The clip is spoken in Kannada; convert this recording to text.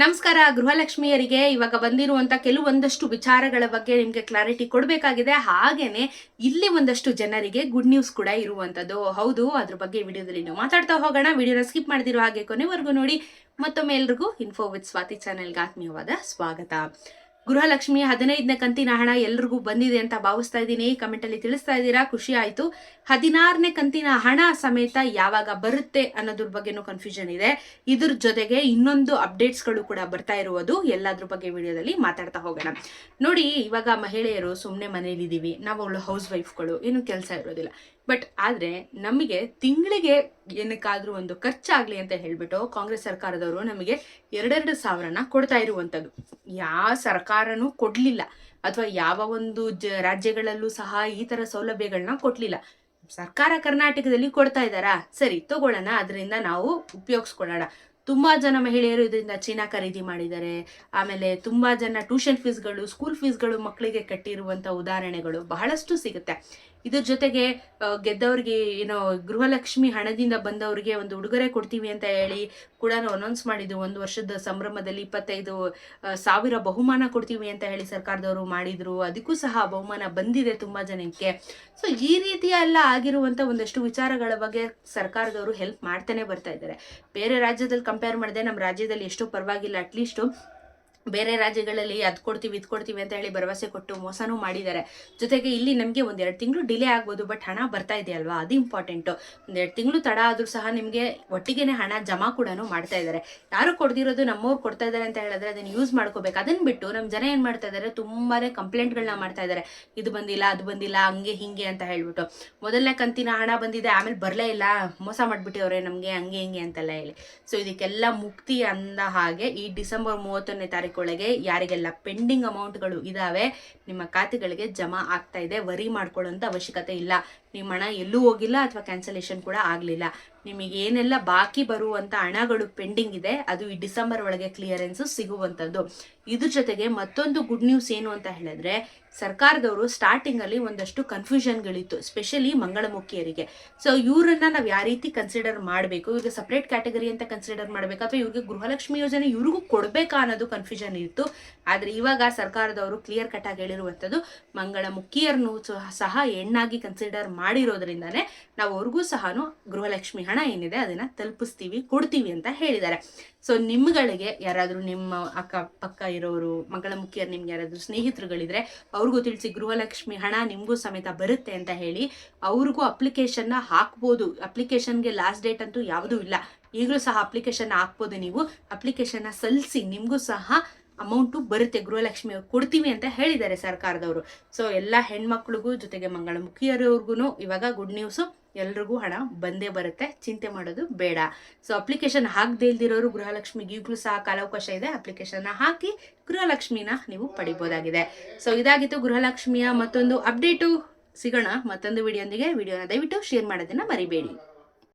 ನಮಸ್ಕಾರ, ಗೃಹಲಕ್ಷ್ಮಿಯರಿಗೆ. ಇವಾಗ ಬಂದಿರುವಂತ ಕೆಲವೊಂದಷ್ಟು ವಿಚಾರಗಳ ಬಗ್ಗೆ ನಿಮಗೆ ಕ್ಲಾರಿಟಿ ಕೊಡಬೇಕಾಗಿದೆ. ಹಾಗೇನೆ ಇಲ್ಲಿ ಒಂದಷ್ಟು ಜನರಿಗೆ ಗುಡ್ ನ್ಯೂಸ್ ಕೂಡ ಇರುವಂತದ್ದು. ಹೌದು, ಅದ್ರ ಬಗ್ಗೆ ವಿಡಿಯೋದಲ್ಲಿ ನಾವು ಮಾತಾಡ್ತಾ ಹೋಗೋಣ. ವಿಡಿಯೋನ ಸ್ಕಿಪ್ ಮಾಡಿದಿರೋ ಹಾಗೆ ಕೊನೆವರೆಗೂ ನೋಡಿ. ಮತ್ತೊಮ್ಮೆ ಎಲ್ರಿಗೂ ಇನ್ಫೋ ವಿತ್ ಸ್ವಾತಿ ಚಾನೆಲ್ಗೆ ಆತ್ಮೀಯವಾದ ಸ್ವಾಗತ. ಗೃಹಲಕ್ಷ್ಮಿ ಹದಿನೈದನೇ ಕಂತಿನ ಹಣ ಎಲ್ರಿಗೂ ಬಂದಿದೆ ಅಂತ ಭಾವಿಸ್ತಾ ಇದ್ದೀನಿ. ಕಮೆಂಟ್ ಅಲ್ಲಿ ತಿಳಿಸ್ತಾ ಇದ್ದೀರಾ? ಖುಷಿ ಆಯ್ತು. ಹದಿನಾರನೇ ಕಂತಿನ ಹಣ ಸಮೇತ ಯಾವಾಗ ಬರುತ್ತೆ ಅನ್ನೋದ್ರ ಬಗ್ಗೆನೂ ಕನ್ಫ್ಯೂಷನ್ ಇದೆ. ಇದ್ರ ಜೊತೆಗೆ ಇನ್ನೊಂದು ಅಪ್ಡೇಟ್ಸ್ಗಳು ಕೂಡ ಬರ್ತಾ ಇರುವುದು. ಎಲ್ಲದ್ರ ಬಗ್ಗೆ ವಿಡಿಯೋದಲ್ಲಿ ಮಾತಾಡ್ತಾ ಹೋಗೋಣ. ನೋಡಿ, ಇವಾಗ ಮಹಿಳೆಯರು ಸುಮ್ಮನೆ ಮನೇಲಿದ್ದೀವಿ. ನಾವು ಅವಳು ಹೌಸ್ ವೈಫ್ಗಳು ಏನು ಕೆಲಸ ಇರೋದಿಲ್ಲ. ಬಟ್ ಆದರೆ ನಮಗೆ ತಿಂಗಳಿಗೆ ಏನಕ್ಕಾದರೂ ಒಂದು ಖರ್ಚಾಗಲಿ ಅಂತ ಹೇಳಿಬಿಟ್ಟು ಕಾಂಗ್ರೆಸ್ ಸರ್ಕಾರದವರು ನಮಗೆ ಎರಡೆರಡು ಸಾವಿರನ ಕೊಡ್ತಾ ಇರುವಂಥದ್ದು. ಯಾವ ಸರ್ಕಾರನೂ ಕೊಡಲಿಲ್ಲ. ಅಥವಾ ಯಾವ ಒಂದು ಜ ರಾಜ್ಯಗಳಲ್ಲೂ ಸಹ ಈ ಥರ ಸೌಲಭ್ಯಗಳನ್ನ ಕೊಡಲಿಲ್ಲ. ಸರ್ಕಾರ ಕರ್ನಾಟಕದಲ್ಲಿ ಕೊಡ್ತಾ ಇದ್ದಾರಾ? ಸರಿ, ತಗೊಳ್ಳೋಣ. ಅದರಿಂದ ನಾವು ಉಪಯೋಗಿಸ್ಕೊಳ್ಳೋಣ. ತುಂಬಾ ಜನ ಮಹಿಳೆಯರು ಇದರಿಂದ ಚೀನಾ ಖರೀದಿ ಮಾಡಿದ್ದಾರೆ. ಆಮೇಲೆ ತುಂಬಾ ಜನ ಟ್ಯೂಷನ್ ಫೀಸ್ಗಳು ಸ್ಕೂಲ್ ಫೀಸ್ಗಳು ಮಕ್ಕಳಿಗೆ ಕಟ್ಟಿರುವಂತ ಉದಾಹರಣೆಗಳು ಬಹಳಷ್ಟು ಸಿಗುತ್ತೆ. ಇದ್ರ ಜೊತೆಗೆ ಗೆದ್ದವ್ರಿಗೆ ಏನೋ ಗೃಹಲಕ್ಷ್ಮಿ ಹಣದಿಂದ ಬಂದವರಿಗೆ ಒಂದು ಉಡುಗೊರೆ ಕೊಡ್ತೀವಿ ಅಂತ ಹೇಳಿ ಕೂಡ ಅನೌನ್ಸ್ ಮಾಡಿದ್ದು ಒಂದು ವರ್ಷದ ಸಂಭ್ರಮದಲ್ಲಿ ಇಪ್ಪತ್ತೈದು ಸಾವಿರ ಬಹುಮಾನ ಕೊಡ್ತೀವಿ ಅಂತ ಹೇಳಿ ಸರ್ಕಾರದವರು ಮಾಡಿದ್ರು. ಅದಕ್ಕೂ ಸಹ ಬಹುಮಾನ ಬಂದಿದೆ ತುಂಬಾ ಜನಕ್ಕೆ. ಸೊ ಈ ರೀತಿಯ ಎಲ್ಲ ಆಗಿರುವಂತ ಒಂದಷ್ಟು ವಿಚಾರಗಳ ಬಗ್ಗೆ ಸರ್ಕಾರದವರು ಹೆಲ್ಪ್ ಮಾಡ್ತಾನೆ ಬರ್ತಾ ಇದ್ದಾರೆ. ಬೇರೆ ರಾಜ್ಯದಲ್ಲಿ ಕಂಪೇರ್ ಮಾಡಿದೆ ನಮ್ಮ ರಾಜ್ಯದಲ್ಲಿ ಎಷ್ಟೋ ಪರವಾಗಿಲ್ಲ ಅಟ್ಲೀಸ್ಟು ಬೇರೆ ರಾಜ್ಯಗಳಲ್ಲಿ ಅದ್ ಕೊಡ್ತೀವಿ, ಇದು ಕೊಡ್ತೀವಿ ಅಂತ ಹೇಳಿ ಭರವಸೆ ಕೊಟ್ಟು ಮೋಸನೂ ಮಾಡಿದ್ದಾರೆ. ಜೊತೆಗೆ ಇಲ್ಲಿ ನಮಗೆ ಒಂದೆರಡು ತಿಂಗಳು ಡಿಲೇ ಆಗ್ಬೋದು ಬಟ್ ಹಣ ಬರ್ತಾ ಇದೆ ಅಲ್ವಾ? ಅದು ಇಂಪಾರ್ಟೆಂಟು ಒಂದೆರಡು ತಿಂಗಳು ತಡ ಆದರೂ ಸಹ ನಿಮಗೆ ಒಟ್ಟಿಗೆನೆ ಹಣ ಜಮಾ ಕೂಡ ಮಾಡ್ತಾ ಇದ್ದಾರೆ. ಯಾರು ಕೊಡ್ದಿರೋದು ನಮ್ಮವ್ರು ಕೊಡ್ತಾ ಇದ್ದಾರೆ ಅಂತ ಹೇಳಿದ್ರೆ ಅದನ್ನ ಯೂಸ್ ಮಾಡ್ಕೋಬೇಕು. ಅದನ್ನು ಬಿಟ್ಟು ನಮ್ಮ ಜನ ಏನು ಮಾಡ್ತಾ ಇದ್ದಾರೆ? ತುಂಬಾ ಕಂಪ್ಲೇಂಟ್ಗಳನ್ನ ಮಾಡ್ತಾ ಇದ್ದಾರೆ. ಇದು ಬಂದಿಲ್ಲ, ಅದು ಬಂದಿಲ್ಲ, ಹಂಗೆ, ಹಿಂಗೆ ಅಂತ ಹೇಳ್ಬಿಟ್ಟು. ಮೊದಲನೇ ಕಂತಿನ ಹಣ ಬಂದಿದೆ, ಆಮೇಲೆ ಬರಲೇ ಇಲ್ಲ. ಮೋಸ ಮಾಡಿಬಿಟ್ಟಿವ್ರೆ ನಮಗೆ, ಹಂಗೆ, ಹಿಂಗೆ ಅಂತೆಲ್ಲ ಹೇಳಿ. ಸೊ ಇದಕ್ಕೆಲ್ಲ ಮುಕ್ತಿ ಅಂದ ಹಾಗೆ ಈ ಡಿಸೆಂಬರ್ ಮೂವತ್ತೊಂದನೇ ತಾರೀಕೊಳಗೆ ಯಾರಿಗೆಲ್ಲ ಪೆಂಡಿಂಗ್ ಅಮೌಂಟ್ಗಳು ಇದಾವೆ ನಿಮ್ಮ ಖಾತೆಗಳಿಗೆ ಜಮಾ ಆಗ್ತಾ ಇದೆ ವರಿ ಮಾಡ್ಕೊಳ್ಳೋಂಥ ಅವಶ್ಯಕತೆ ಇಲ್ಲ. ನಿಮ್ಮ ಹಣ ಎಲ್ಲೂ ಹೋಗಿಲ್ಲ ಅಥವಾ ಕ್ಯಾನ್ಸಲೇಷನ್ ಕೂಡ ಆಗಲಿಲ್ಲ. ನಿಮಗೆ ಏನೆಲ್ಲ ಬಾಕಿ ಬರುವಂಥ ಹಣಗಳು ಪೆಂಡಿಂಗ್ ಇದೆ, ಅದು ಈ ಡಿಸೆಂಬರ್ ಒಳಗೆ ಕ್ಲಿಯರೆನ್ಸ್ ಸಿಗುವಂಥದ್ದು ಇದ್ರ ಜೊತೆಗೆ ಮತ್ತೊಂದು ಗುಡ್ ನ್ಯೂಸ್ ಏನು ಅಂತ ಹೇಳಿದ್ರೆ, ಸರ್ಕಾರದವರು ಸ್ಟಾರ್ಟಿಂಗ್ ಅಲ್ಲಿ ಒಂದಷ್ಟು ಕನ್ಫ್ಯೂಷನ್ಗಳಿತ್ತು ಸ್ಪೆಷಲಿ ಮಂಗಳಮುಖಿಯರಿಗೆ. ಸೊ ಇವರನ್ನ ನಾವು ಯಾವ ರೀತಿ ಕನ್ಸಿಡರ್ ಮಾಡಬೇಕು? ಇವ್ರಿಗೆ ಸಪ್ರೇಟ್ ಕ್ಯಾಟಗರಿ ಅಂತ ಕನ್ಸಿಡರ್ ಮಾಡಬೇಕು? ಅಥವಾ ಇವ್ರಿಗೆ ಗೃಹಲಕ್ಷ್ಮಿ ಯೋಜನೆ ಇವ್ರಿಗೂ ಕೊಡಬೇಕಾ ಅನ್ನೋದು ಕನ್ಫ್ಯೂಷನ್ ಇತ್ತು. ಆದ್ರೆ ಇವಾಗ ಸರ್ಕಾರದವರು ಕ್ಲಿಯರ್ ಕಟ್ ಆಗಿ ಹೇಳಿರುವಂಥದ್ದು ಮಂಗಳಮುಖಿಯರನ್ನು ಸಹ- ಹೆಣ್ಣಾಗಿ ಕನ್ಸಿಡರ್ ಮಾಡಿರೋದ್ರಿಂದಾನೇ ನಾವು ಅವ್ರಿಗೂ ಸಹ ಗೃಹಲಕ್ಷ್ಮಿ ಹಣ ಏನಿದೆ ಅದನ್ನ ತಲುಪಿಸ್ತೀವಿ, ಕೊಡ್ತೀವಿ ಅಂತ ಹೇಳಿದ್ದಾರೆ. ಸೊ ನಿಮ್ಗಳಿಗೆ ಯಾರಾದ್ರೂ ನಿಮ್ಮ ಅಕ್ಕ ಪಕ್ಕ ಇರೋರು, ಮಗಳ ಮುಖ್ಯರು ನಿಮ್ಗೆ ಯಾರಾದ್ರೂ ಸ್ನೇಹಿತರುಗಳಿದ್ರೆ ಅವ್ರಿಗೂ ತಿಳಿಸಿ ಗೃಹಲಕ್ಷ್ಮಿ ಹಣ ನಿಮಗೂ ಸಮೇತ ಬರುತ್ತೆ ಅಂತ ಹೇಳಿ ಅವ್ರಿಗೂ ಅಪ್ಲಿಕೇಶನ್ನ ಹಾಕ್ಬೋದು. ಅಪ್ಲಿಕೇಶನ್ಗೆ ಲಾಸ್ಟ್ ಡೇಟ್ ಅಂತೂ ಯಾವುದೂ ಇಲ್ಲ. ಈಗಲೂ ಸಹ ಅಪ್ಲಿಕೇಶನ್ ಹಾಕ್ಬೋದು ನೀವು. ಅಪ್ಲಿಕೇಶನ್ನ ಸಲ್ಲಿಸಿ ನಿಮಗೂ ಸಹ ಅಮೌಂಟು ಬರುತ್ತೆ, ಗೃಹಲಕ್ಷ್ಮಿ ಕೊಡ್ತೀವಿ ಅಂತ ಹೇಳಿದ್ದಾರೆ ಸರ್ಕಾರದವರು. ಸೊ ಎಲ್ಲ ಹೆಣ್ಮಕ್ಳಿಗೂ ಜೊತೆಗೆ ಮಂಗಳಮುಖಿಯರವ್ರಿಗೂ ಇವಾಗ ಗುಡ್ ನ್ಯೂಸು ಎಲ್ರಿಗೂ ಹಣ ಬಂದೇ ಬರುತ್ತೆ, ಚಿಂತೆ ಮಾಡೋದು ಬೇಡ. ಸೊ ಅಪ್ಲಿಕೇಶನ್ ಹಾಕದೇ ಇಲ್ದಿರೋರು ಗೃಹಲಕ್ಷ್ಮಿಗೆ ಈಗಲೂ ಸಹ ಕಾಲಾವಕಾಶ ಇದೆ ಅಪ್ಲಿಕೇಶನ್ನ ಹಾಕಿ ಗೃಹಲಕ್ಷ್ಮಿನ ನೀವು ಪಡಿಬೋದಾಗಿದೆ. ಸೊ ಇದಾಗಿತ್ತು ಗೃಹಲಕ್ಷ್ಮಿಯ ಮತ್ತೊಂದು ಅಪ್ಡೇಟು ಸಿಗೋಣ ಮತ್ತೊಂದು ವಿಡಿಯೋಂದಿಗೆ ವಿಡಿಯೋನ ದಯವಿಟ್ಟು ಶೇರ್ ಮಾಡೋದನ್ನ ಮರಿಬೇಡಿ.